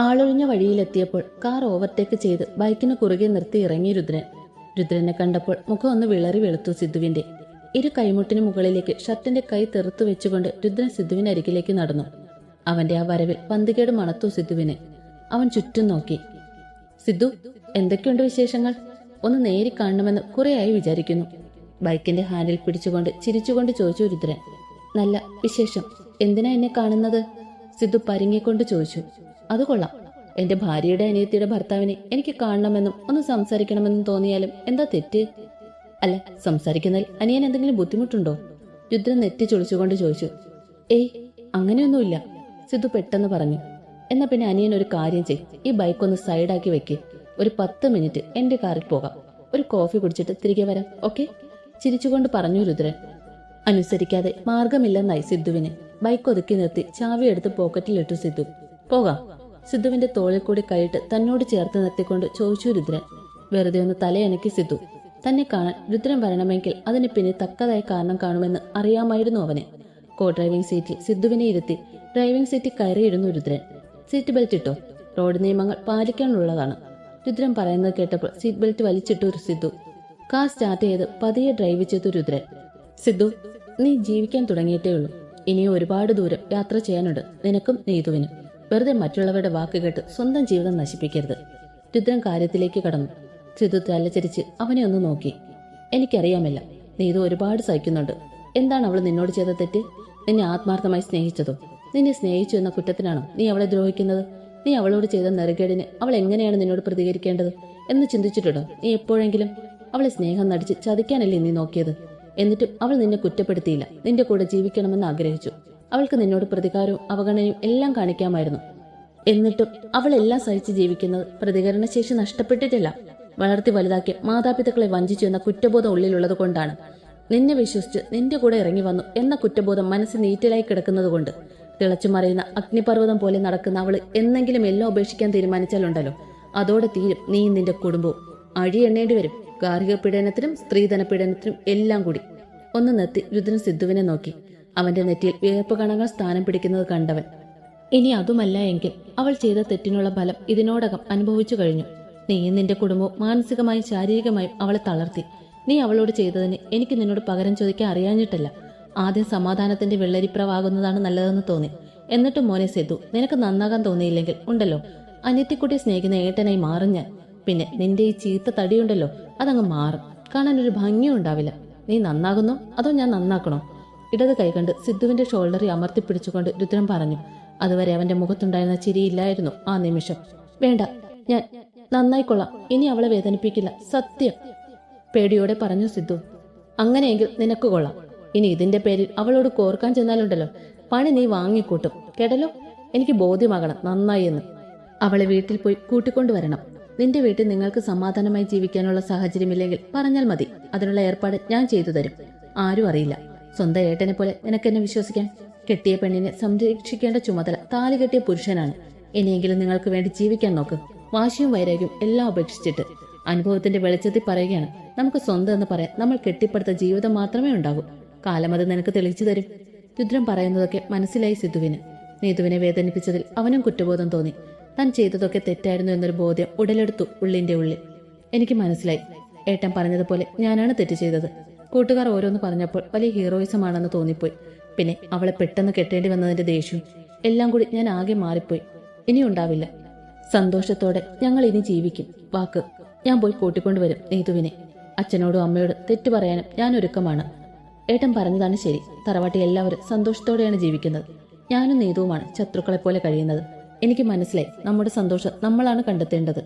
ആളൊഴിഞ്ഞ വഴിയിലെത്തിയപ്പോൾ car overtake ചെയ്ത് ബൈക്കിന് കുറുകെ നിർത്തി ഇറങ്ങി രുദ്രൻ. രുദ്രനെ കണ്ടപ്പോൾ മുഖം ഒന്ന് വിളറി വെളുത്തു സിദ്ധുവിന്റെ. ഇരു കൈമുട്ടിന് മുകളിലേക്ക് ഷർട്ടിന്റെ കൈ തെറുത്തു വെച്ചുകൊണ്ട് രുദ്രൻ സിദ്ധുവിന്റെ അരികിലേക്ക് നടന്നു. അവന്റെ ആ വരവിൽ പന്തികേട് മണത്തു സിദ്ധുവിന്. അവൻ ചുറ്റും നോക്കി. സിദ്ധു എന്തൊക്കെയുണ്ട് വിശേഷങ്ങൾ? ഒന്ന് നേരി കാണണമെന്ന് കുറെയായി വിചാരിക്കുന്നു. ബൈക്കിന്റെ ഹാൻഡിൽ പിടിച്ചുകൊണ്ട് ചിരിച്ചുകൊണ്ട് ചോദിച്ചു രുദ്രൻ. നല്ല വിശേഷം. എന്തിനാ എന്നെ കാണുന്നത്? സിദ്ധു പരിങ്ങിക്കൊണ്ട് ചോദിച്ചു. അത് കൊള്ളാം. എന്റെ ഭാര്യയുടെ അനിയത്തിയുടെ ഭർത്താവിനെ എനിക്ക് കാണണമെന്നും ഒന്ന് സംസാരിക്കണമെന്നും തോന്നിയാലും എന്താ തെറ്റ്? അല്ല സംസാരിക്കുന്നതിൽ അനിയൻ എന്തെങ്കിലും ബുദ്ധിമുട്ടുണ്ടോ? രുദ്രൻ നെറ്റി ചൊളിച്ചുകൊണ്ട് ചോദിച്ചു. ഏയ് അങ്ങനെയൊന്നുമില്ല സിദ്ധു പെട്ടെന്ന് പറഞ്ഞു. എന്നാ പിന്നെ അനിയൻ ഒരു കാര്യം ചെയ് ഈ ബൈക്ക് ഒന്ന് സൈഡാക്കി വെക്ക്. ഒരു പത്ത് മിനിറ്റ് എന്റെ കാറിൽ പോകാം. ഒരു കോഫി കുടിച്ചിട്ട് തിരികെ വരാം ഓക്കെ ചിരിച്ചുകൊണ്ട് പറഞ്ഞു രുദ്രൻ. അനുസരിക്കാതെ മാർഗമില്ലെന്നായി സിദ്ധുവിന്. ബൈക്ക് ഒതുക്കി നിർത്തി ചാവി എടുത്ത് പോക്കറ്റിലിട്ടു സിദ്ധു. പോകാം. സിദ്ധുവിന്റെ തോളിൽ കൂടി കൈയിട്ട് തന്നോട് ചേർത്ത് നിർത്തിക്കൊണ്ട് ചോദിച്ചു രുദ്രൻ. വെറുതെ ഒന്ന് തലയണക്കി സിദ്ധു. തന്നെ കാണാൻ രുദ്രൻ വരണമെങ്കിൽ അതിന് പിന്നെ തക്കതായ കാരണം കാണുമെന്ന് അറിയാമായിരുന്നു അവന്. കോ ഡ്രൈവിംഗ് സീറ്റിൽ സിദ്ധുവിനെ ഇരുത്തി ഡ്രൈവിംഗ് സീറ്റിൽ കയറിയിരുന്നു രുദ്രൻ. സീറ്റ് ബെൽറ്റ് ഇട്ടോ? റോഡ് നിയമങ്ങൾ പാലിക്കാനുള്ളതാണ്. രുദ്രൻ പറയുന്നത് കേട്ടപ്പോൾ സീറ്റ് ബെൽറ്റ് വലിച്ചിട്ടു ഒരു സിദ്ധു. കാർ സ്റ്റാർട്ട് ചെയ്ത് പതിയെ ഡ്രൈവ് ചെയ്തു രുദ്രൻ. സിദ്ധു നീ ജീവിക്കാൻ തുടങ്ങിയിട്ടേ ഉള്ളൂ. ഇനിയും ഒരുപാട് ദൂരം യാത്ര ചെയ്യാനുണ്ട്. നിനക്കും നീതുവിനും. വെറുതെ മറ്റുള്ളവരുടെ വാക്ക് കേട്ട് സ്വന്തം ജീവിതം നശിപ്പിക്കരുത്. രുദ്രൻ കാര്യത്തിലേക്ക് കടന്നു. സിധു തലചരിച്ച് അവനെ ഒന്ന് നോക്കി. എനിക്കറിയാമല്ല. ഇത് ഒരുപാട് സഹിക്കുന്നുണ്ട്. എന്താണ് അവൾ നിന്നോട് ചെയ്ത തെറ്റ്? നിന്നെ ആത്മാർത്ഥമായി സ്നേഹിച്ചതോ? നിന്നെ സ്നേഹിച്ചു എന്ന കുറ്റത്തിനാണോ നീ അവളെ ദ്രോഹിക്കുന്നത്? നീ അവളോട് ചെയ്ത നെറുകേടിന് അവൾ എങ്ങനെയാണ് നിന്നോട് പ്രതികരിക്കേണ്ടത്? എന്ന് ചിന്തിച്ചിട്ടുണ്ടോ നീ എപ്പോഴെങ്കിലും? അവളെ സ്നേഹം നടിച്ച് ചതിക്കാനല്ലേ നീ നോക്കിയത്? എന്നിട്ടും അവൾ നിന്നെ കുറ്റപ്പെടുത്തിയില്ല. നിന്റെ കൂടെ ജീവിക്കണമെന്ന് ആഗ്രഹിച്ചു. അവൾക്ക് നിന്നോട് പ്രതികാരവും അവഗണനയും എല്ലാം കാണിക്കാമായിരുന്നു. എന്നിട്ടും അവൾ എല്ലാം സഹിച്ച് ജീവിക്കുന്നത് പ്രതികരണശേഷി നഷ്ടപ്പെട്ടിട്ടില്ല. വളർത്തി വലുതാക്കി മാതാപിതാക്കളെ വഞ്ചിച്ചു എന്ന കുറ്റബോധം ഉള്ളിലുള്ളത് കൊണ്ടാണ്. നിന്നെ വിശ്വസിച്ച് നിന്റെ കൂടെ ഇറങ്ങി വന്നു എന്ന കുറ്റബോധം മനസ്സിൽ നീറ്റിലായി കിടക്കുന്നതുകൊണ്ട് തിളച്ചു മറിയുന്ന അഗ്നിപർവതം പോലെ നടക്കുന്ന അവൾ എന്നെങ്കിലും എല്ലാം ഉപേക്ഷിക്കാൻ തീരുമാനിച്ചാലുണ്ടല്ലോ. അതോടെ തീരും നീ നിന്റെ കുടുംബവും. അഴിയെണ്ണേണ്ടി വരും. ഗാർഹിക പീഡനത്തിനും സ്ത്രീധന പീഡനത്തിനും എല്ലാം കൂടി. ഒന്ന് നിർത്തി രുദ്രൻ സിദ്ധുവിനെ നോക്കി. അവന്റെ നെറ്റിയിൽ വിയർപ്പ് കണങ്ങൾ സ്ഥാനം പിടിക്കുന്നത് കണ്ടവൻ. ഇനി അതുമല്ല എങ്കിൽ അവൾ ചെയ്ത തെറ്റിനുള്ള ഫലം ഇതിനോടകം അനുഭവിച്ചു കഴിഞ്ഞു. നീയും നിന്റെ കുടുംബവും മാനസികമായും ശാരീരികമായും അവളെ തളർത്തി. നീ അവളോട് ചെയ്തതിന് എനിക്ക് നിന്നോട് പകരം ചോദിക്കാൻ അറിയാഞ്ഞിട്ടല്ല. ആദ്യം സമാധാനത്തിന്റെ വെള്ളരിപ്രവാകുന്നതാണ് നല്ലതെന്ന് തോന്നി. എന്നിട്ടും മോനെ സെതു നിനക്ക് നന്നാകാൻ തോന്നിയില്ലെങ്കിൽ ഉണ്ടല്ലോ. അനിയത്തിക്കുട്ടിയെ സ്നേഹിക്കുന്ന ഏട്ടനായി മാറും ഞാൻ. പിന്നെ നിന്റെ ഈ ചീത്ത തടിയുണ്ടല്ലോ അതങ്ങ് മാറും. കാണാൻ ഒരു ഭംഗിയും ഉണ്ടാവില്ല നീ നന്നാകുന്നോ അതോ ഞാൻ നന്നാക്കണോ? ഇടത് കൈകണ്ട് സിദ്ധുവിന്റെ ഷോൾഡറിൽ അമർത്തി പിടിച്ചുകൊണ്ട് രുദ്രൻ പറഞ്ഞു അതുവരെ അവന്റെ മുഖത്തുണ്ടായിരുന്ന ചിരിയില്ലായിരുന്നു ആ നിമിഷം. വേണ്ട ഞാൻ നന്നായിക്കൊള്ളാം. ഇനി അവളെ വേദനിപ്പിക്കില്ല. സത്യം. പേടിയോടെ പറഞ്ഞു സിദ്ധു അങ്ങനെയെങ്കിൽ നിനക്ക് കൊള്ളാം. ഇനി ഇതിന്റെ പേരിൽ അവളോട് കോർക്കാൻ ചെന്നാലുണ്ടല്ലോ. പണി നീ വാങ്ങിക്കൂട്ടും. കേട്ടല്ലോ? എനിക്ക് ബോധ്യമാകണം നന്നായി എന്ന്. അവളെ വീട്ടിൽ പോയി കൂട്ടിക്കൊണ്ടുവരണം നിന്റെ വീട്ടിൽ നിങ്ങൾക്ക് സമാധാനമായി ജീവിക്കാനുള്ള സാഹചര്യമില്ലെങ്കിൽ പറഞ്ഞാൽ മതി. അതിനുള്ള ഏർപ്പാട് ഞാൻ ചെയ്തു തരും. ആരും അറിയില്ല. സ്വന്തം ഏട്ടനെ പോലെ നിനക്കെന്നെ വിശ്വസിക്കാൻ? കെട്ടിയ പെണ്ണിനെ സംരക്ഷിക്കേണ്ട ചുമതല താലി കെട്ടിയ പുരുഷനാണ്. ഇനിയെങ്കിലും നിങ്ങൾക്ക് വേണ്ടി ജീവിക്കാൻ നോക്ക്. വാശിയും വൈരാഗ്യവും എല്ലാം ഉപേക്ഷിച്ചിട്ട് അനുഭവത്തിന്റെ വെളിച്ചത്തിൽ പറയുകയാണ് നമുക്ക് സ്വന്തം എന്ന് പറയാൻ നമ്മൾ കെട്ടിപ്പടുത്ത ജീവിതം മാത്രമേ ഉണ്ടാകൂ. കാലം അത് നിനക്ക് തെളിയിച്ചു തരും. രുദ്രം പറയുന്നതൊക്കെ മനസ്സിലായി സിദ്ധുവിന്. നീതുവിനെ വേദനിപ്പിച്ചതിൽ അവനും കുറ്റബോധം തോന്നി. താൻ ചെയ്തതൊക്കെ തെറ്റായിരുന്നു എന്നൊരു ബോധ്യം ഉടലെടുത്തു ഉള്ളിന്റെ ഉള്ളിൽ. എനിക്ക് മനസ്സിലായി. ഏട്ടൻ പറഞ്ഞതുപോലെ ഞാനാണ് തെറ്റ് ചെയ്തത്. കൂട്ടുകാർ ഓരോന്ന് പറഞ്ഞപ്പോൾ വലിയ ഹീറോയിസം ആണെന്ന് തോന്നിപ്പോയി. പിന്നെ അവളെ പെട്ടെന്ന് കെട്ടേണ്ടി വന്നതിന്റെ ദേഷ്യവും എല്ലാം കൂടി ഞാൻ ആകെ മാറിപ്പോയി. ഇനി ഉണ്ടാവില്ല. സന്തോഷത്തോടെ ഞങ്ങൾ ഇനി ജീവിക്കും. വാക്ക്. ഞാൻ പോയി കൂട്ടിക്കൊണ്ടുവരും നീതുവിനെ. അച്ഛനോടും അമ്മയോടും തെറ്റു പറയാനും ഞാൻ ഒരുക്കമാണ്. ഏട്ടൻ പറഞ്ഞതാണ് ശരി. തറവാട്ടിൽ എല്ലാവരും സന്തോഷത്തോടെയാണ് ജീവിക്കുന്നത്. ഞാനും നീതുവുമാണ് ശത്രുക്കളെ പോലെ കഴിയുന്നത്. എനിക്ക് മനസ്സിലായി. നമ്മുടെ സന്തോഷം നമ്മളാണ് കണ്ടെത്തേണ്ടത്.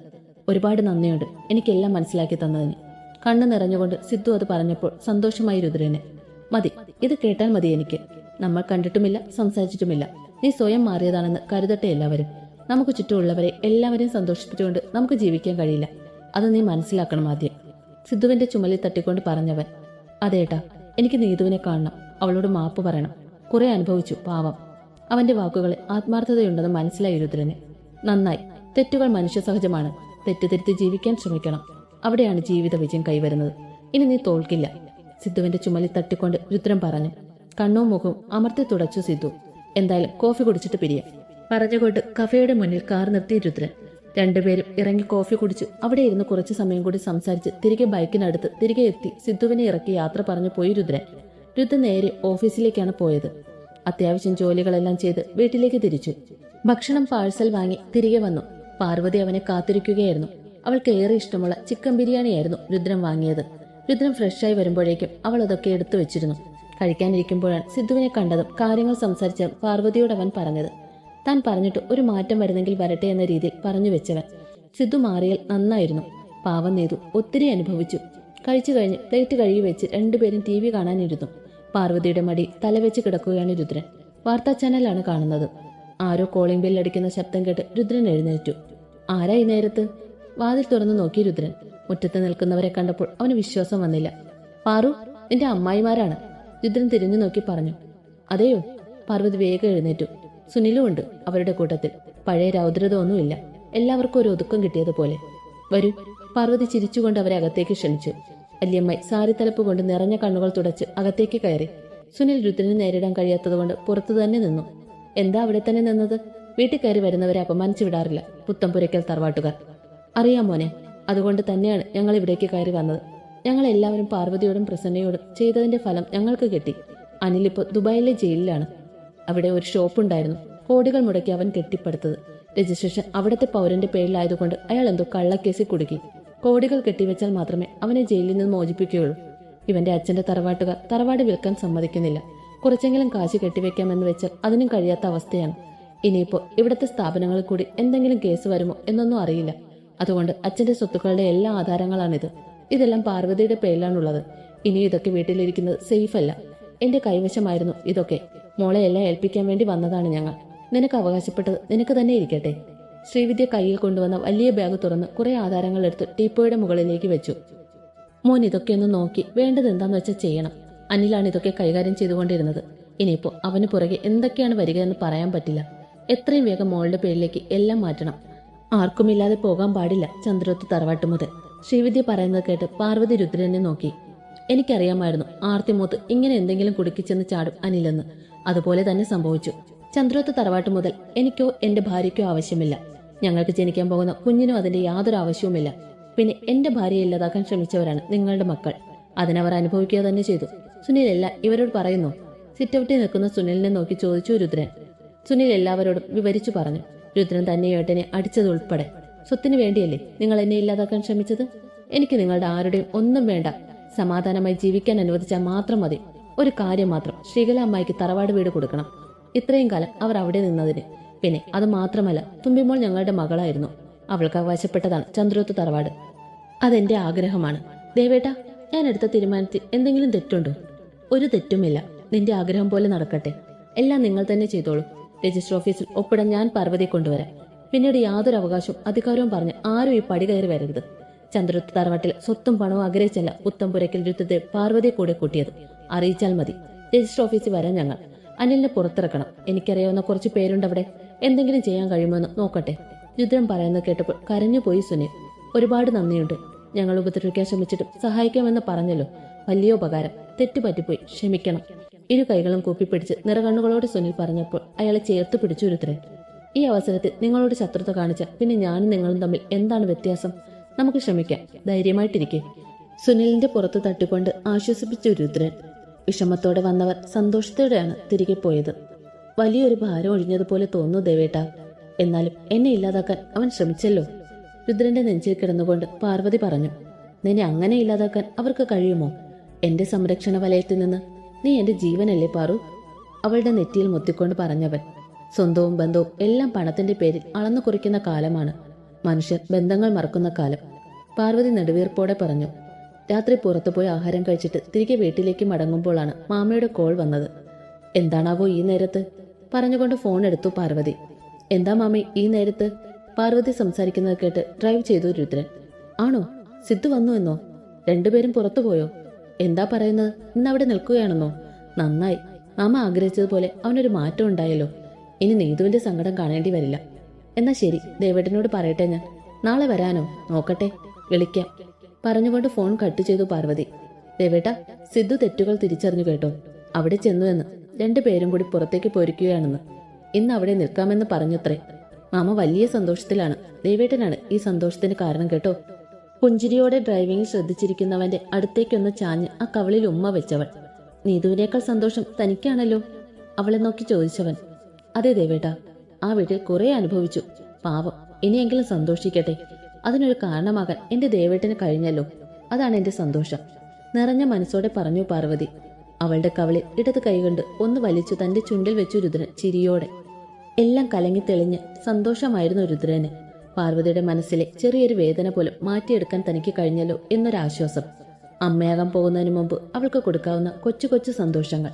ഒരുപാട് നന്ദിയുണ്ട്. എനിക്കെല്ലാം മനസ്സിലാക്കി തന്നതിന്. കണ്ണു നിറഞ്ഞുകൊണ്ട് സിദ്ധു അത് പറഞ്ഞപ്പോൾ സന്തോഷമായി രുദ്രന്. മതി ഇത് കേട്ടാൽ മതി എനിക്ക്. നമ്മൾ കണ്ടിട്ടുമില്ല സംസാരിച്ചിട്ടുമില്ല. നീ സ്വയം മാറിയതാണെന്ന് കരുതട്ടെ എല്ലാവരും. നമുക്ക് ചുറ്റുമുള്ളവരെ എല്ലാവരെയും സന്തോഷിപ്പിച്ചുകൊണ്ട് നമുക്ക് ജീവിക്കാൻ കഴിയില്ല. അത് നീ മനസ്സിലാക്കണം ആദ്യം. സിദ്ധുവിന്റെ ചുമലിൽ തട്ടിക്കൊണ്ട് പറഞ്ഞവൻ അതേട്ടാ എനിക്ക് നീതുവിനെ കാണണം. അവളോട് മാപ്പ് പറയണം. കുറെ അനുഭവിച്ചു പാവം. അവന്റെ വാക്കുകളിൽ ആത്മാർത്ഥതയുണ്ടെന്ന് മനസ്സിലായി രുദ്രന്. നന്നായി. തെറ്റുകൾ മനുഷ്യ സഹജമാണ് തെറ്റുതിരുത്തി ജീവിക്കാൻ ശ്രമിക്കണം. അവിടെയാണ് ജീവിത വിജയം കൈവരുന്നത്. ഇനി നീ തോൽക്കില്ല. സിദ്ധുവിന്റെ ചുമലി തട്ടിക്കൊണ്ട് രുദ്രൻ പറഞ്ഞു കണ്ണും മുഖവും അമർത്തി തുടച്ചു സിദ്ധു. എന്തായാലും കോഫി കുടിച്ചിട്ട് പിരിയാം. പറഞ്ഞുകൊണ്ട് കഫയുടെ മുന്നിൽ കാർ നിർത്തി രുദ്രൻ. രണ്ടുപേരും ഇറങ്ങി കോഫി കുടിച്ചു. അവിടെ ഇരുന്ന് കുറച്ച് സമയം കൂടി സംസാരിച്ച് തിരികെ ബൈക്കിനടുത്ത് തിരികെ എത്തി സിദ്ധുവിനെ ഇറക്കി യാത്ര പറഞ്ഞു പോയി രുദ്രൻ. രുദ്രൻ നേരെ ഓഫീസിലേക്കാണ് പോയത്. അത്യാവശ്യം ജോലികളെല്ലാം ചെയ്ത് വീട്ടിലേക്ക് തിരിച്ചു. ഭക്ഷണം പാഴ്സൽ വാങ്ങി തിരികെ വന്നു. പാർവതി അവനെ കാത്തിരിക്കുകയായിരുന്നു. അവൾക്ക് ഏറെ ഇഷ്ടമുള്ള ചിക്കൻ ബിരിയാണിയായിരുന്നു രുദ്രൻ വാങ്ങിയത്. രുദ്രൻ ഫ്രഷായി വരുമ്പോഴേക്കും അവൾ അതൊക്കെ എടുത്തു വെച്ചിരുന്നു. കഴിക്കാനിരിക്കുമ്പോഴാണ് സിദ്ധുവിനെ കണ്ടതും കാര്യങ്ങൾ സംസാരിച്ച പാർവതിയോട് അവൻ പറഞ്ഞത്. താൻ പറഞ്ഞിട്ട് ഒരു മാറ്റം വരുന്നെങ്കിൽ വരട്ടെ എന്ന രീതിയിൽ പറഞ്ഞു വെച്ചവൻ. സിദ്ധു മാറിയാൽ നന്നായിരുന്നു. പാവം നേതു ഒത്തിരി അനുഭവിച്ചു. കഴിച്ചു കഴിഞ്ഞ് പ്ലേറ്റ് കഴുകി വെച്ച് രണ്ടുപേരും ടി വി കാണാനിരുന്നു. പാർവതിയുടെ മടി തലവെച്ച് കിടക്കുകയാണ് രുദ്രൻ. വാർത്താ ചാനലാണ് കാണുന്നത്. ആരോ കോളിംഗ് ബെല്ലടിക്കുന്ന ശബ്ദം കേട്ട് രുദ്രൻ എഴുന്നേറ്റു. ആരാ ഈ നേരത്ത്? വാതിൽ തുറന്നു നോക്കി രുദ്രൻ. മുറ്റത്ത് നിൽക്കുന്നവരെ കണ്ടപ്പോൾ അവന് വിശ്വാസം വന്നില്ല. പാറു നിന്റെ അമ്മായിമാരാണ് രുദ്രൻ തിരിഞ്ഞു നോക്കി പറഞ്ഞു. അതെയോ? പാർവതി വേഗം എഴുന്നേറ്റു. സുനിലും ഉണ്ട് അവരുടെ കൂട്ടത്തിൽ. പഴയ രൗദ്രത ഒന്നുമില്ല എല്ലാവർക്കും ഒരു ഒതുക്കം കിട്ടിയതുപോലെ. വരൂ. പാർവതി ചിരിച്ചുകൊണ്ട് അവരെ അകത്തേക്ക് ക്ഷണിച്ചു. അല്ലിയമ്മായി സാരി തലപ്പ് കൊണ്ട് നിറഞ്ഞ കണ്ണുകൾ തുടച്ച് അകത്തേക്ക് കയറി. സുനിൽ രുദ്രനെ നേരിടാൻ കഴിയാത്തതുകൊണ്ട് പുറത്തു തന്നെ നിന്നു. എന്താ അവിടെ തന്നെ നിന്നത്? വീട്ടിൽ കയറി വരുന്നവരെ അപമാനിച്ചു വിടാറില്ല. പുത്തംപുരയ്ക്കൽ തറവാട്ടുകാർ. അറിയാം മോനെ അതുകൊണ്ട് തന്നെയാണ് ഞങ്ങൾ ഇവിടേക്ക് കയറി വന്നത്. ഞങ്ങൾ എല്ലാവരും പാർവതിയോടും പ്രസന്നയോടും ചെയ്തതിന്റെ ഫലം ഞങ്ങൾക്ക് കിട്ടി. അനിൽ ഇപ്പോൾ ദുബായിലെ ജയിലിലാണ്. അവിടെ ഒരു ഷോപ്പ് ഉണ്ടായിരുന്നു. കോടികൾ മുടക്കി അവൻ കെട്ടിപ്പടുത്തത്. രജിസ്ട്രേഷൻ അവിടുത്തെ പൗരന്റെ പേരിലായതുകൊണ്ട് അയാൾ എന്തോ കള്ളക്കേസിൽ കുടുക്കി. കോടികൾ കെട്ടിവെച്ചാൽ മാത്രമേ അവനെ ജയിലിൽ നിന്ന് മോചിപ്പിക്കുകയുള്ളൂ. ഇവന്റെ അച്ഛന്റെ തറവാട്ടുകാർ തറവാട് വിൽക്കാൻ സമ്മതിക്കുന്നില്ല. കുറച്ചെങ്കിലും കാശ് കെട്ടിവെക്കാമെന്ന് വെച്ചാൽ അതിനും കഴിയാത്ത അവസ്ഥയാണ്. ഇനിയിപ്പോ ഇവിടുത്തെ സ്ഥാപനങ്ങളിൽ കൂടി എന്തെങ്കിലും കേസ് വരുമോ എന്നൊന്നും അറിയില്ല. അതുകൊണ്ട് അച്ഛന്റെ സ്വത്തുക്കളുടെ എല്ലാ ആധാരങ്ങളാണിത്. ഇതെല്ലാം പാർവതിയുടെ പേരിലാണുള്ളത്. ഇനി ഇതൊക്കെ വീട്ടിലിരിക്കുന്നത് സേഫ് അല്ല എന്റെ കൈവശമായിരുന്നു ഇതൊക്കെ. മോളെ എല്ലാം ഏൽപ്പിക്കാൻ വേണ്ടി വന്നതാണ് ഞങ്ങൾ. നിനക്ക് അവകാശപ്പെട്ടത് നിനക്ക് തന്നെ ഇരിക്കട്ടെ. ശ്രീവിദ്യ കയ്യിൽ കൊണ്ടുവന്ന വലിയ ബാഗ് തുറന്ന് കുറെ ആധാരങ്ങൾ എടുത്ത് ടീപ്പോയുടെ മുകളിലേക്ക് വെച്ചു. മോൻ ഇതൊക്കെ ഒന്ന് നോക്കി വേണ്ടത് എന്താന്ന് വെച്ചാൽ ചെയ്യണം. അനിലാണ് ഇതൊക്കെ കൈകാര്യം ചെയ്തുകൊണ്ടിരുന്നത്. ഇനിയിപ്പോ അവന് പുറകെ എന്തൊക്കെയാണ് വരിക എന്ന് പറയാൻ പറ്റില്ല. എത്രയും വേഗം മോളുടെ പേരിലേക്ക് എല്ലാം മാറ്റണം. ആർക്കുമില്ലാതെ പോകാൻ പാടില്ല ചന്ദ്രത്ത് തറവാട്ട് മുതൽ. ശ്രീവിദ്യ പറയുന്നത് കേട്ട് പാർവതി രുദ്രനെ നോക്കി. എനിക്കറിയാമായിരുന്നു ആർത്തിമൂത്ത് ഇങ്ങനെ എന്തെങ്കിലും കുടുക്കിച്ചെന്ന് ചാടും അനിലെന്ന്. അതുപോലെ തന്നെ സംഭവിച്ചു. ചന്ദ്രോത്ത് തറവാട്ട് മുതൽ എനിക്കോ എന്റെ ഭാര്യയ്ക്കോ ആവശ്യമില്ല. ഞങ്ങൾക്ക് ജനിക്കാൻ പോകുന്ന കുഞ്ഞിനും അതിന്റെ യാതൊരു ആവശ്യവുമില്ല. പിന്നെ എന്റെ ഭാര്യയെ ഇല്ലാതാക്കാൻ ശ്രമിച്ചവരാണ് നിങ്ങളുടെ മക്കൾ. അതിനവർ അനുഭവിക്കുക തന്നെ ചെയ്തു. സുനിൽ എല്ലാ ഇവരോട് പറയുന്നു. സിറ്റൗട്ടിൽ നിൽക്കുന്ന സുനിലിനെ നോക്കി ചോദിച്ചു രുദ്രൻ. സുനിൽ എല്ലാവരോടും വിവരിച്ചു പറഞ്ഞു. രുദ്രൻ തന്നെ ഏട്ടനെ അടിച്ചതുൾപ്പെടെ സ്വത്തിന് വേണ്ടിയല്ലേ നിങ്ങൾ എന്നെ ഇല്ലാതാക്കാൻ ശ്രമിച്ചത്? എനിക്ക് നിങ്ങളുടെ ആരുടെയും ഒന്നും വേണ്ട. സമാധാനമായി ജീവിക്കാൻ അനുവദിച്ചാൽ മാത്രം മതി. ഒരു കാര്യം മാത്രം. ശ്രീകല അമ്മായിക്ക് തറവാട് വീട് കൊടുക്കണം. ഇത്രയും കാലം അവർ അവിടെ നിന്നതിന്. പിന്നെ അത് മാത്രമല്ല തുമ്പിമോൾ ഞങ്ങളുടെ മകളായിരുന്നു. അവൾക്ക് അവകാശപ്പെട്ടതാണ് ചന്ദ്രോത്ത് തറവാട്. അതെന്റെ ആഗ്രഹമാണ്. ദേവേട്ട ഞാൻ എടുത്ത തീരുമാനത്തിൽ എന്തെങ്കിലും തെറ്റുണ്ടോ? ഒരു തെറ്റുമില്ല. നിന്റെ ആഗ്രഹം പോലെ നടക്കട്ടെ. എല്ലാം നിങ്ങൾ തന്നെ ചെയ്തോളൂ. രജിസ്റ്റർ ഓഫീസിൽ ഒപ്പിടാൻ ഞാൻ പാർവതിയെ കൊണ്ടുവരാം. പിന്നീട് യാതൊരു അവകാശവും അധികാരവും പറഞ്ഞ് ആരും ഈ പടി കയറി വരരുത്. ചന്ദ്രത്ത് തറവാട്ടിൽ സ്വത്തും പണവും ആഗ്രഹിച്ചല്ല പുത്തംപുരയ്ക്കൽ രുദ്ധത്തെ പാർവതിയെ കൂടെ കൂട്ടിയത്. അറിയിച്ചാൽ മതി. രജിസ്റ്റർ ഓഫീസിൽ വരാൻ ഞങ്ങൾ. അനിലിനെ പുറത്തിറക്കണം. എനിക്കറിയാവുന്ന കുറച്ച് പേരുണ്ട് അവിടെ. എന്തെങ്കിലും ചെയ്യാൻ കഴിയുമോ എന്ന് നോക്കട്ടെ. രുദ്രൻ പറയുന്നത് കേട്ടപ്പോൾ കരഞ്ഞുപോയി സുനിൽ. ഒരുപാട് നന്ദിയുണ്ട്. ഞങ്ങൾ ഉപദ്രവിക്കാൻ ശ്രമിച്ചിട്ടും സഹായിക്കാമെന്ന് പറഞ്ഞല്ലോ. വലിയ ഉപകാരം. തെറ്റുപറ്റിപ്പോയി. ക്ഷമിക്കണം. ഇരു കൈകളും കൂപ്പിപ്പിടിച്ച് നിറകണ്ണുകളോട് സുനിൽ പറഞ്ഞപ്പോൾ അയാളെ ചേർത്ത് പിടിച്ചു രുദ്രൻ ഈ അവസരത്തിൽ നിങ്ങളോട് ശത്രുത കാണിച്ച പിന്നെ ഞാനും നിങ്ങളും തമ്മിൽ എന്താണ് വ്യത്യാസം? നമുക്ക് ശ്രമിക്കാം ധൈര്യമായിട്ടിരിക്കെ. സുനിലിന്റെ പുറത്ത് തട്ടിക്കൊണ്ട് ആശ്വസിപ്പിച്ചു രുദ്രൻ വിഷമത്തോടെ വന്നവർ സന്തോഷത്തോടെയാണ് തിരികെ പോയത്. വലിയൊരു ഭാരം ഒഴിഞ്ഞതുപോലെ തോന്നു ദേവേട്ട. എന്നാലും എന്നെ ഇല്ലാതാക്കാൻ അവൻ ശ്രമിച്ചല്ലോ. രുദ്രന്റെ നെഞ്ചിൽ കിടന്നുകൊണ്ട് പാർവതി പറഞ്ഞു നിന്നെ അങ്ങനെ ഇല്ലാതാക്കാൻ അവർക്ക് കഴിയുമോ? എന്റെ സംരക്ഷണ വലയത്തിൽ നിന്ന് നീ എന്റെ ജീവനല്ലേ പാറു? അവളുടെ നെറ്റിയിൽ മുത്തിക്കൊണ്ട് പറഞ്ഞവൻ. സ്വന്തവും ബന്ധവും എല്ലാം പണത്തിന്റെ പേരിൽ അളന്നു കുറിക്കുന്ന കാലമാണ്. മനുഷ്യർ ബന്ധങ്ങൾ മറക്കുന്ന കാലം. പാർവതി നെടുവീർപ്പോടെ പറഞ്ഞു രാത്രി പുറത്തുപോയി ആഹാരം കഴിച്ചിട്ട് തിരികെ വീട്ടിലേക്ക് മടങ്ങുമ്പോഴാണ് മാമയുടെ കോൾ വന്നത്. എന്താണാവോ ഈ നേരത്ത്? പറഞ്ഞുകൊണ്ട് ഫോൺ എടുത്തു പാർവതി. എന്താ മാമി ഈ നേരത്ത്? പാർവതി സംസാരിക്കുന്നത് കേട്ട് ഡ്രൈവ് ചെയ്തു രുദ്രൻ ആണോ? സിദ്ധു വന്നു എന്നോ? രണ്ടുപേരും പുറത്തു പോയോ? എന്താ പറയുന്നത്? ഇന്ന് അവിടെ നിൽക്കുകയാണെന്നോ? നന്നായി. മാമ ആഗ്രഹിച്ചതുപോലെ അവനൊരു മാറ്റം ഉണ്ടായല്ലോ. ഇനി നീതുവിന്റെ സങ്കടം കാണേണ്ടി വരില്ല. എന്നാ ശരി ദേവേട്ടനോട് പറയട്ടെ ഞാൻ. നാളെ വരാനോ? നോക്കട്ടെ. വിളിക്കാം. പറഞ്ഞുകൊണ്ട് ഫോൺ കട്ട് ചെയ്തു പാർവതി. ദേവേട്ട സിദ്ധു തെറ്റുകൾ തിരിച്ചറിഞ്ഞു കേട്ടോ. അവിടെ ചെന്നു എന്ന് രണ്ടുപേരും കൂടി പുറത്തേക്ക് പോയിരിക്കുകയാണെന്ന്. ഇന്ന് അവിടെ നിൽക്കാമെന്ന് പറഞ്ഞത്രേ. മാമ വലിയ സന്തോഷത്തിലാണ്. ദേവേട്ടനാണ് ഈ സന്തോഷത്തിന് കാരണം കേട്ടോ. പുഞ്ചിരിയോടെ ഡ്രൈവിംഗ് ശ്രദ്ധിച്ചിരിക്കുന്നവന്റെ അടുത്തേക്കൊന്ന് ചാഞ്ഞ് ആ കവളിൽ ഉമ്മ വെച്ചവൾ. നീതുവിനേക്കാൾ സന്തോഷം തനിക്കാണല്ലോ? അവളെ നോക്കി ചോദിച്ചവൻ. അതെ ദേവേട്ട ആ വീട്ടിൽ കുറെ അനുഭവിച്ചു. പാവം ഇനിയെങ്കിലും സന്തോഷിക്കട്ടെ. അതിനൊരു കാരണമാകാൻ എന്റെ ദേവേട്ടന് കഴിഞ്ഞല്ലോ. അതാണ് എന്റെ സന്തോഷം. നിറഞ്ഞ മനസ്സോടെ പറഞ്ഞു പാർവതി. അവളുടെ കവളിൽ ഇടത് കൈകൊണ്ട് ഒന്ന് വലിച്ചു തന്റെ ചുണ്ടിൽ വെച്ചു രുദ്രൻ ചിരിയോടെ. എല്ലാം കലങ്ങി തെളിഞ്ഞ് സന്തോഷമായിരുന്നു രുദ്രന്. പാർവതിയുടെ മനസ്സിലെ ചെറിയൊരു വേദന പോലും മാറ്റിയെടുക്കാൻ തനിക്ക് കഴിഞ്ഞല്ലോ എന്നൊരാശ്വാസം. അമ്മയാകാൻ പോകുന്നതിന് മുമ്പ് അവൾക്ക് കൊടുക്കാവുന്ന കൊച്ചു കൊച്ചു സന്തോഷങ്ങൾ.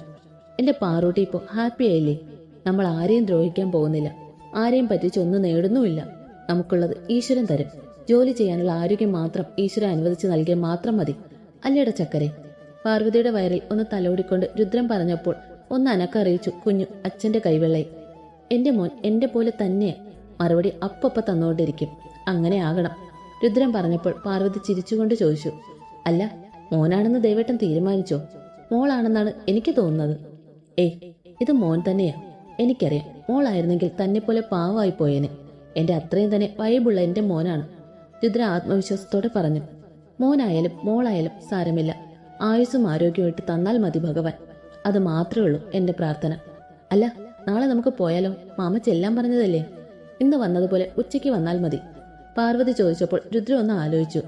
എന്റെ പാറൂട്ടി ഇപ്പോ ഹാപ്പി ആയില്ലേ? നമ്മൾ ആരെയും ദ്രോഹിക്കാൻ പോകുന്നില്ല. ആരെയും പറ്റിച്ചൊന്നും നേടുന്നുമില്ല. നമുക്കുള്ളത് ഈശ്വരൻ തരും. ജോലി ചെയ്യാനുള്ള ആരോഗ്യം മാത്രം ഈശ്വരൻ അനുവദിച്ച് നൽകിയ മാത്രം മതി. അല്ലേട ചക്കരെ? പാർവതിയുടെ വയറിൽ ഒന്ന് തലോടിക്കൊണ്ട് രുദ്രം പറഞ്ഞപ്പോൾ ഒന്ന് അനക്കറിയിച്ചു കുഞ്ഞു അച്ഛന്റെ കൈവെള്ളയിൽ. എന്റെ മോൻ എന്റെ പോലെ തന്നെയാ. മറുപടി അപ്പപ്പ തന്നുകൊണ്ടിരിക്കും അങ്ങനെ ആകണം. രുദ്രൻ പറഞ്ഞപ്പോൾ പാർവതി ചിരിച്ചുകൊണ്ട് ചോദിച്ചു അല്ല മോനാണെന്ന് ദൈവട്ടൻ തീരുമാനിച്ചോ? മോളാണെന്നാണ് എനിക്ക് തോന്നുന്നത്. ഏയ് ഇത് മോൻ തന്നെയാ. എനിക്കറിയാം മോളായിരുന്നെങ്കിൽ തന്നെ പോലെ പാവായി പോയേനെ. എന്റെ അത്രയും തന്നെ വൈബുള്ള എന്റെ മോനാണ്. രുദ്ര ആത്മവിശ്വാസത്തോടെ പറഞ്ഞു മോനായാലും മോളായാലും സാരമില്ല. ആയുസ്സും ആരോഗ്യമായിട്ട് തന്നാൽ മതി ഭഗവാൻ. അത് മാത്രമേ ഉള്ളൂ എന്റെ പ്രാർത്ഥന. അല്ല നാളെ നമുക്ക് പോയാലോ? മാമ ചെല്ലാൻ പറഞ്ഞതല്ലേ? ഇന്ന് വന്നതുപോലെ ഉച്ചയ്ക്ക് വന്നാൽ മതി. പാർവതി ചോദിച്ചപ്പോൾ രുദ്ര ഒന്ന് ആലോചിച്ചു.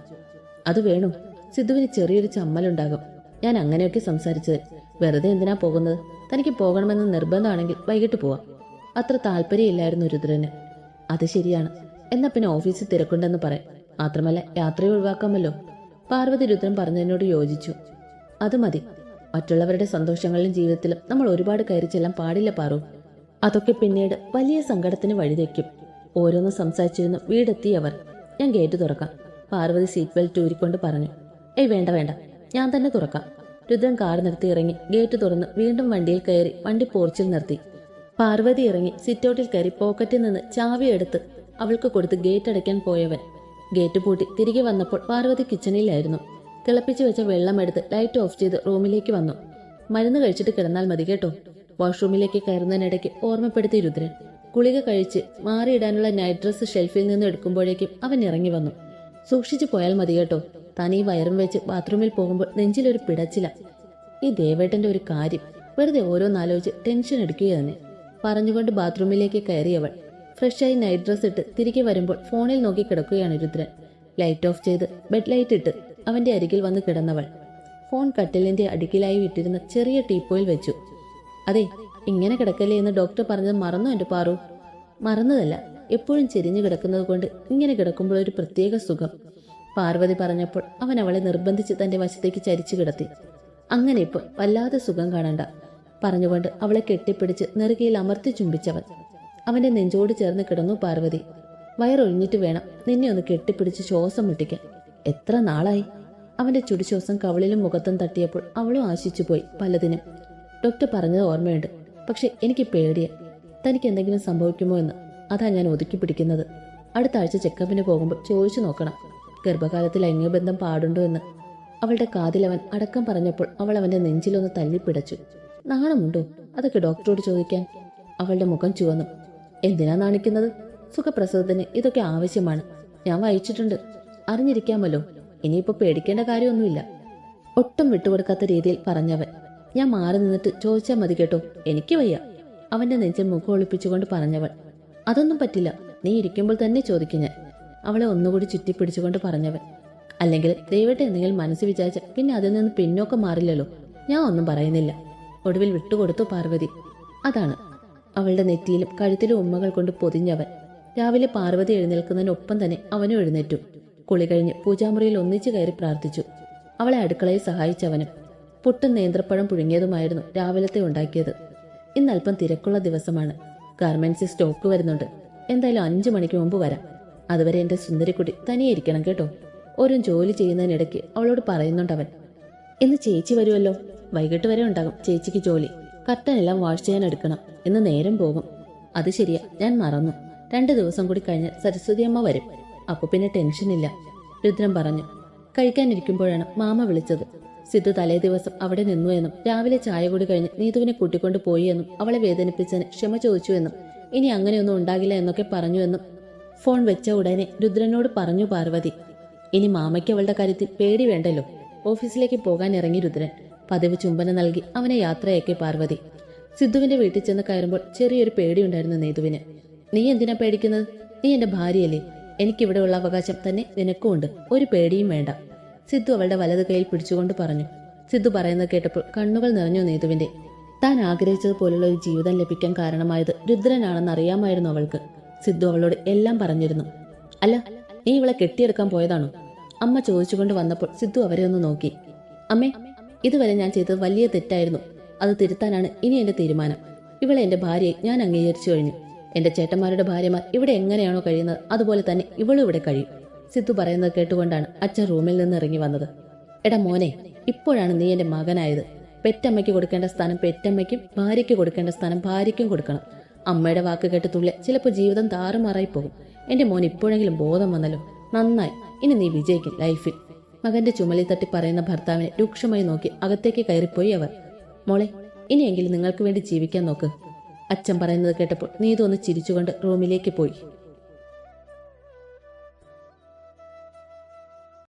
അത് വേണു. സിദ്ധുവിന് ചെറിയൊരു ചമ്മലുണ്ടാകും. ഞാൻ അങ്ങനെയൊക്കെ സംസാരിച്ചത്. വെറുതെ എന്തിനാ പോകുന്നത്? തനിക്ക് പോകണമെന്ന് നിർബന്ധമാണെങ്കിൽ വൈകിട്ട് പോവാം. അത്ര താല്പര്യമില്ലായിരുന്നു രുദ്രന്. അത് ശരിയാണ്. എന്നാ പിന്നെ ഓഫീസിൽ തിരക്കുണ്ടെന്ന് പറയാം മാത്രമല്ല യാത്ര ഒഴിവാക്കാമല്ലോ. പാർവതി രുദ്രൻ പറഞ്ഞതിനോട് യോജിച്ചു. അത് മതി. മറ്റുള്ളവരുടെ സന്തോഷങ്ങളിലും ജീവിതത്തിലും നമ്മൾ ഒരുപാട് കയറി ചെല്ലാൻ പാടില്ല പാറു. അതൊക്കെ പിന്നീട് വലിയ സങ്കടത്തിന് വഴിതെക്കും ഓരോന്ന് സംസാരിച്ചിരുന്നു വീടെത്തിയവർ. ഞാൻ ഗേറ്റ് തുറക്കാം. പാർവതി സീറ്റ് ബെൽറ്റ് ഊരിക്കൊണ്ട് പറഞ്ഞു ഏയ് വേണ്ട വേണ്ട. ഞാൻ തന്നെ തുറക്കാം. രുദ്രൻ കാർ നിർത്തി ഇറങ്ങി ഗേറ്റ് തുറന്ന് വീണ്ടും വണ്ടിയിൽ കയറി വണ്ടി പോർച്ചിൽ നിർത്തി. പാർവതി ഇറങ്ങി സിറ്റൗട്ടിൽ കയറി പോക്കറ്റിൽ നിന്ന് ചാവി എടുത്ത് അവൾക്ക് കൊടുത്ത് ഗേറ്റ് അടയ്ക്കാൻ പോയവൻ. ഗേറ്റ് പൂട്ടി തിരികെ വന്നപ്പോൾ പാർവതി കിച്ചണിലായിരുന്നു തിളപ്പിച്ചു വെച്ച വെള്ളം എടുത്ത് ലൈറ്റ് ഓഫ് ചെയ്ത് റൂമിലേക്ക് വന്നു. മരുന്ന് കഴിച്ചിട്ട് കിടന്നാൽ മതി കേട്ടോ. വാഷ്റൂമിലേക്ക് കയറുന്നതിനിടയ്ക്ക് ഓർമ്മപ്പെടുത്തി രുദ്രൻ. കുളിക കഴിച്ച് മാറിയിടാനുള്ള നൈറ്റ് ഡ്രസ്സ് ഷെൽഫിൽ നിന്ന് എടുക്കുമ്പോഴേക്കും അവൻ ഇറങ്ങി വന്നു. സൂക്ഷിച്ചു പോയാൽ മതി കേട്ടോ. തനി വയറും വെച്ച് ബാത്റൂമിൽ പോകുമ്പോൾ നെഞ്ചിലൊരു പിടച്ചില. ഈ ദേവേട്ടന്റെ ഒരു കാര്യം. വെറുതെ ഓരോന്നാലോചിച്ച് ടെൻഷൻ എടുക്കുക തന്നെ പറഞ്ഞുകൊണ്ട് ബാത്റൂമിലേക്ക് കയറിയവൾ ഫ്രഷായി നൈറ്റ് ഡ്രസ് ഇട്ട് തിരികെ വരുമ്പോൾ ഫോണിൽ നോക്കി കിടക്കുകയാണ് രുദ്രൻ. ലൈറ്റ് ഓഫ് ചെയ്ത് ബെഡ് ലൈറ്റ് ഇട്ട് അവന്റെ അരികിൽ വന്ന് കിടന്നവൾ. ഫോൺ കട്ടിലിന്റെ അടുക്കിലായി വിട്ടിരുന്ന ചെറിയ ടീപ്പോയിൽ വെച്ചു. അതെ ഇങ്ങനെ കിടക്കല്ലേ എന്ന് ഡോക്ടർ പറഞ്ഞത് മറന്നു എന്റെ പാറു? മറന്നതല്ല എപ്പോഴും ചെരിഞ്ഞു കിടക്കുന്നത് കൊണ്ട് ഇങ്ങനെ കിടക്കുമ്പോൾ ഒരു പ്രത്യേക സുഖം. പാർവതി പറഞ്ഞപ്പോൾ അവൻ അവളെ നിർബന്ധിച്ച് തന്റെ വശത്തേക്ക് ചരിച്ചു കിടത്തി. അങ്ങനെ ഇപ്പോൾ വല്ലാതെ സുഖം കാണണ്ട പറഞ്ഞുകൊണ്ട് അവളെ കെട്ടിപ്പിടിച്ച് നെറുകയിൽ അമർത്തി ചുംബിച്ചവൻ. അവന്റെ നെഞ്ചോട് ചേർന്ന് കിടന്നു പാർവതി. വയറൊഴിഞ്ഞിട്ട് വേണം നിന്നെ ഒന്ന് കെട്ടിപ്പിടിച്ച് ശ്വാസം മുട്ടിക്കാൻ. എത്ര നാളായി? അവന്റെ ചുടിശ്വാസം കവളിലും മുഖത്തും തട്ടിയപ്പോൾ അവളും ആശിച്ചുപോയി പലതിനും. ഡോക്ടർ പറഞ്ഞത് ഓർമ്മയുണ്ട്. പക്ഷെ എനിക്ക് പേടിയ. തനിക്ക് എന്തെങ്കിലും സംഭവിക്കുമോ എന്ന്. അതാ ഞാൻ ഒതുക്കി പിടിക്കുന്നത്. അടുത്ത ആഴ്ച ചെക്കപ്പിന് പോകുമ്പോൾ ചോദിച്ചു നോക്കണം. ഗർഭകാലത്തിൽ ലൈംഗികബന്ധം പാടുണ്ടോ എന്ന്. അവളുടെ കാതിലവൻ അടക്കം പറഞ്ഞപ്പോൾ അവൾ അവന്റെ നെഞ്ചിലൊന്ന് തല്ലിപ്പിടച്ചു. നാണമുണ്ടോ അതൊക്കെ ഡോക്ടറോട് ചോദിക്കാൻ. അവളുടെ മുഖം ചുവന്നു. എന്തിനാ നാണിക്കുന്നത്? സുഖപ്രസവത്തിന് ഇതൊക്കെ ആവശ്യമാണ്. ഞാൻ വായിച്ചിട്ടുണ്ട്. അറിഞ്ഞിരിക്കാമല്ലോ. ഇനിയിപ്പോ പേടിക്കേണ്ട കാര്യമൊന്നുമില്ല. ഒട്ടും വിട്ടുകൊടുക്കാത്ത രീതിയിൽ പറഞ്ഞവൻ. ഞാൻ മാറി നിന്നിട്ട് ചോദിച്ചാൽ മതി കേട്ടോ. എനിക്ക് വയ്യ. അവന്റെ നെഞ്ചിൽ മുഖം ഒളിപ്പിച്ചുകൊണ്ട് പറഞ്ഞവൾ അതൊന്നും പറ്റില്ല. നീ ഇരിക്കുമ്പോൾ തന്നെ ചോദിക്കും ഞാൻ. അവളെ ഒന്നുകൂടി ചുറ്റിപ്പിടിച്ചുകൊണ്ട് പറഞ്ഞവൻ അല്ലെങ്കിൽ ദൈവത്തെ എന്തെങ്കിലും മനസ്സ് വിചാരിച്ച പിന്നെ അതിൽ നിന്ന് പിന്നോക്കം മാറില്ലല്ലോ. ഞാൻ ഒന്നും പറയുന്നില്ല. ഒടുവിൽ വിട്ടുകൊടുത്തു പാർവതി. അതാണ് അവളുടെ നെറ്റിയിലും കഴുത്തിലും ഉമ്മകൾ കൊണ്ട് പൊതിഞ്ഞവൻ. രാവിലെ പാർവതി എഴുന്നേൽക്കുന്നതിനൊപ്പം തന്നെ അവനും എഴുന്നേറ്റു. കുളി കഴിഞ്ഞ് പൂജാമുറിയിൽ ഒന്നിച്ചു കയറി പ്രാർത്ഥിച്ചു. അവളെ അടുക്കളയിൽ സഹായിച്ചവനും പുട്ടും നേന്ത്രപ്പഴം പുഴുങ്ങിയതുമായിരുന്നു രാവിലത്തെ ഉണ്ടാക്കിയത്. ഇന്ന് അല്പം തിരക്കുള്ള ദിവസമാണ്. ഗാർമെന്റ്സിൽ സ്റ്റോക്ക് വരുന്നുണ്ട്. എന്തായാലും അഞ്ചു മണിക്ക് മുമ്പ് വരാം. അതുവരെ എന്റെ സുന്ദരിക്കുട്ടി തനിയെ ഇരിക്കണം കേട്ടോ. ഓരോ ജോലി ചെയ്യുന്നതിനിടയ്ക്ക് അവളോട് പറയുന്നുണ്ടവൻ. ഇന്ന് ചേച്ചി വരുമല്ലോ. വൈകിട്ട് വരെ ഉണ്ടാകും ചേച്ചിക്ക് ജോലി. കർട്ടൻ എല്ലാം വാഷ് ചെയ്യാൻ എടുക്കണം. ഇന്ന് നേരം പോകും. അത് ശരിയാ. ഞാൻ മറന്നു. രണ്ടു ദിവസം കൂടി കഴിഞ്ഞ് സരസ്വതി അമ്മ വരും. അപ്പൊ പിന്നെ ടെൻഷനില്ല രുദ്രൻ പറഞ്ഞു. കഴിക്കാനിരിക്കുമ്പോഴാണ് മാമ വിളിച്ചത്. സിദ്ധു തലേ ദിവസം അവിടെ നിന്നു എന്നും രാവിലെ ചായ കൂടി കഴിഞ്ഞ് നീതുവിനെ കൂട്ടിക്കൊണ്ട് പോയി എന്നും അവളെ വേദനിപ്പിച്ചതിന് ക്ഷമ ചോദിച്ചു എന്നും ഇനി അങ്ങനെയൊന്നും ഉണ്ടാകില്ല എന്നൊക്കെ പറഞ്ഞു എന്നും ഫോൺ വെച്ച ഉടനെ രുദ്രനോട് പറഞ്ഞു പാർവതി ഇനി മാമയ്ക്ക് അവളുടെ കാര്യത്തിൽ പേടി വേണ്ടല്ലോ. ഓഫീസിലേക്ക് പോകാൻ ഇറങ്ങി രുദ്രൻ. പതിവ് ചുംബനം നൽകി അവനെ യാത്രയാക്കി പാർവതി. സിദ്ധുവിന്റെ വീട്ടിൽ ചെന്ന് കയറുമ്പോൾ ചെറിയൊരു പേടിയുണ്ടായിരുന്നു നീതുവിന്. നീ എന്തിനാ പേടിക്കുന്നത്? നീ എന്റെ ഭാര്യയല്ലേ. എനിക്കിവിടെയുള്ള അവകാശം തന്നെ നിനക്കുമുണ്ട് ഒരു പേടിയും വേണ്ട. സിദ്ധു അവളുടെ വലത് കൈയിൽ പിടിച്ചുകൊണ്ട് പറഞ്ഞു. സിദ്ധു പറയുന്നത് കേട്ടപ്പോൾ കണ്ണുകൾ നിറഞ്ഞു നേതുവിന്റെ. താൻ ആഗ്രഹിച്ചതുപോലുള്ള ഒരു ജീവിതം ലഭിക്കാൻ കാരണമായത് രുദ്രനാണെന്ന് അറിയാമായിരുന്നു അവൾക്ക്. സിദ്ധു അവളോട് എല്ലാം പറഞ്ഞിരുന്നു. അല്ല നീ ഇവളെ കെട്ടിയെടുക്കാൻ പോയതാണോ? അമ്മ ചോദിച്ചുകൊണ്ട് വന്നപ്പോൾ സിദ്ധു അവരെ ഒന്ന് നോക്കി. അമ്മേ ഇതുവരെ ഞാൻ ചെയ്തത് വലിയ തെറ്റായിരുന്നു. അത് തിരുത്താനാണ് ഇനി എന്റെ തീരുമാനം. ഇവളെ എന്റെ ഭാര്യയെ ഞാൻ അംഗീകരിച്ചു കഴിഞ്ഞു. എന്റെ ചേട്ടന്മാരുടെ ഭാര്യമാർ ഇവിടെ എങ്ങനെയാണോ കഴിയുന്നത് അതുപോലെ തന്നെ ഇവളും ഇവിടെ കഴിയും. സിദ്ധു പറയുന്നത് കേട്ടുകൊണ്ടാണ് അച്ഛൻ റൂമിൽ നിന്ന് ഇറങ്ങി വന്നത്. എടാ മോനെ ഇപ്പോഴാണ് നീ എന്റെ മകനായത്. പെറ്റമ്മയ്ക്ക് കൊടുക്കേണ്ട സ്ഥാനം പെറ്റമ്മയ്ക്കും ഭാര്യയ്ക്ക് കൊടുക്കേണ്ട സ്ഥാനം ഭാര്യയ്ക്കും കൊടുക്കണം. അമ്മയുടെ വാക്ക് കേട്ട് തുള്ളിയ ചിലപ്പോൾ ജീവിതം താറുമാറായി പോകും എന്റെ മോൻ ഇപ്പോഴെങ്കിലും ബോധം വന്നല്ലോ. നന്നായി ഇനി നീ വിജയിക്കും ലൈഫിൽ. മകന്റെ ചുമലിൽ തട്ടി പറയുന്ന ഭർത്താവിനെ രൂക്ഷമായി നോക്കി അകത്തേക്ക് കയറിപ്പോയി അവർ. മോളെ ഇനിയെങ്കിലും നിങ്ങൾക്ക് വേണ്ടി ജീവിക്കാൻ നോക്ക്. അച്ഛൻ പറയുന്നത് കേട്ടപ്പോൾ ഒന്ന് ചിരിച്ചുകൊണ്ട് റൂമിലേക്ക് പോയി.